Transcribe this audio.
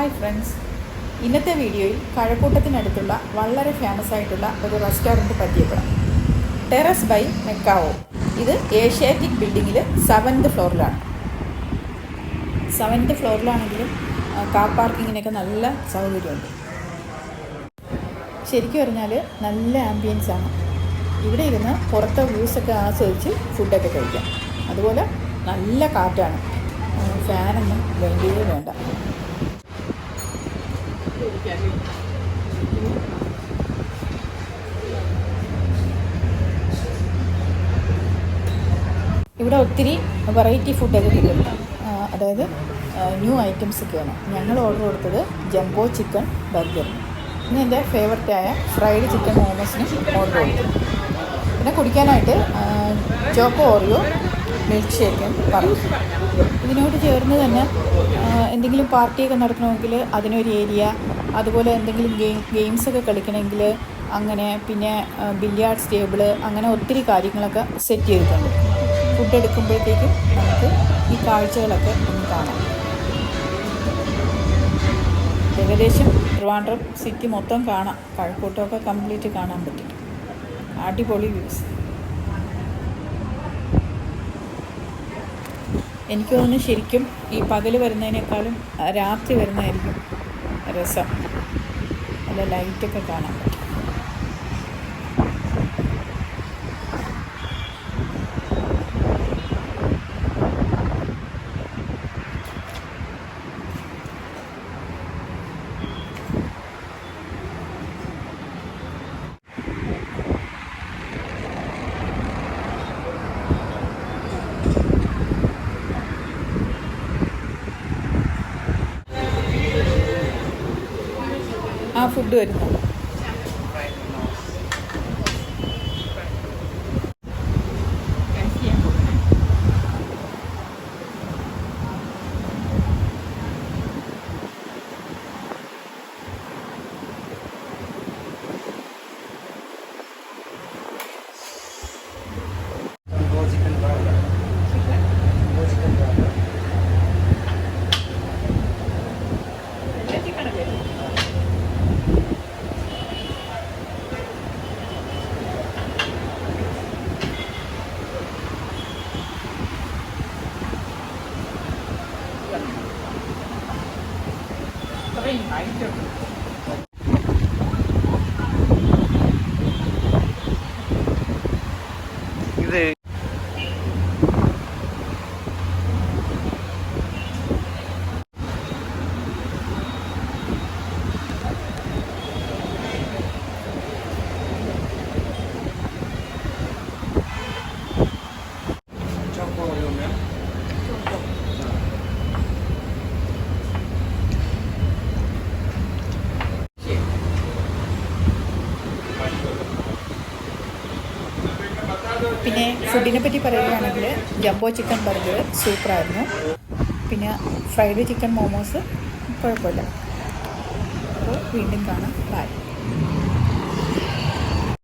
Hi friends ഇന്നത്തെ വീഡിയോയിൽ കഴക്കൂട്ടത്തിനടുത്തുള്ള വളരെ ഫേമസ് ആയിട്ടുള്ള ഒരു റെസ്റ്റോറന്റ് പരിചയപ്പെടാം. ടെറസ് ബൈ മെക്കാവോ ഇത് ഏഷ്യാറ്റിക് ബിൽഡിങ്ങിൽ സെവൻത് ഫ്ലോറിലാണ് സെവൻത് ഫ്ലോറിലാണെങ്കിലും കാർ പാർക്കിങ്ങിനൊക്കെ നല്ല സൗകര്യമുണ്ട്. ശരിക്കും പറഞ്ഞാൽ നല്ല ആംബിയൻസ് ആണ് ഇവിടെ ഇരുന്ന് പുറത്തെ വ്യൂസൊക്കെ ആസ്വദിച്ച് ഫുഡൊക്കെ കഴിക്കാം. അതുപോലെ നല്ല കാറ്റാണ്. ഫാനൊന്നും വേണ്ടിയേ വേണ്ട. ഇവിടെ ഒത്തിരി വെറൈറ്റി ഫുഡൊക്കെ കിട്ടും. അതായത് ന്യൂ ഐറ്റംസ് ഒക്കെയാണ്. ഞങ്ങൾ ഓർഡർ കൊടുത്തത് ജംബോ ചിക്കൻ ബർഗർ. പിന്നെ എന്റെ ഫേവററ്റായ ഫ്രൈഡ് ചിക്കൻ മോമോസിനും ഓർഡർ കൊടുത്തു. പിന്നെ കുടിക്കാനായിട്ട് ചോക്കോ ഓറിയോ മിൽക്ക് ഷേക്കും പറഞ്ഞു. ഇതിനോട് ചേർന്ന് തന്നെ എന്തെങ്കിലും പാർട്ടിയൊക്കെ നടത്തണമെങ്കിൽ അതിനൊരു ഏരിയ അതുപോലെ എന്തെങ്കിലും ഗെയിം ഗെയിംസൊക്കെ കളിക്കണമെങ്കിൽ അങ്ങനെ പിന്നെ ബില്യാർഡ്സ് ടേബിൾ അങ്ങനെ ഒത്തിരി കാര്യങ്ങളൊക്കെ സെറ്റ് ചെയ്തിട്ടുണ്ട്. ഫുഡ് എടുക്കുമ്പോഴത്തേക്കും നമുക്ക് ഈ കാഴ്ചകളൊക്കെ ഒന്ന് കാണാം. ഏകദേശം ട്രിവാൻഡ്രം സിറ്റി മൊത്തം കാണാം. കഴക്കൂട്ടമൊക്കെ കംപ്ലീറ്റ് കാണാൻ പറ്റും. അടിപൊളി വ്യൂസ് എനിക്ക് തോന്നുന്നു ശരിക്കും ഈ പകൽ വരുന്നതിനേക്കാളും രാത്രി വരുന്നതായിരിക്കും രസം. നല്ല ലൈറ്റൊക്കെ കാണാൻ പറ്റും. ആ ഫുഡ് വരുന്നു ഇത് പിന്നെ ഫുഡിനെ പറ്റി പറയുകയാണെങ്കിൽ ജംബോ ചിക്കൻ ബർഗർ സൂപ്പറായിരുന്നു. പിന്നെ ഫ്രൈഡ് ചിക്കൻ മോമോസ് കുഴപ്പമില്ല. അപ്പോൾ വീണ്ടും കാണാം. ബൈ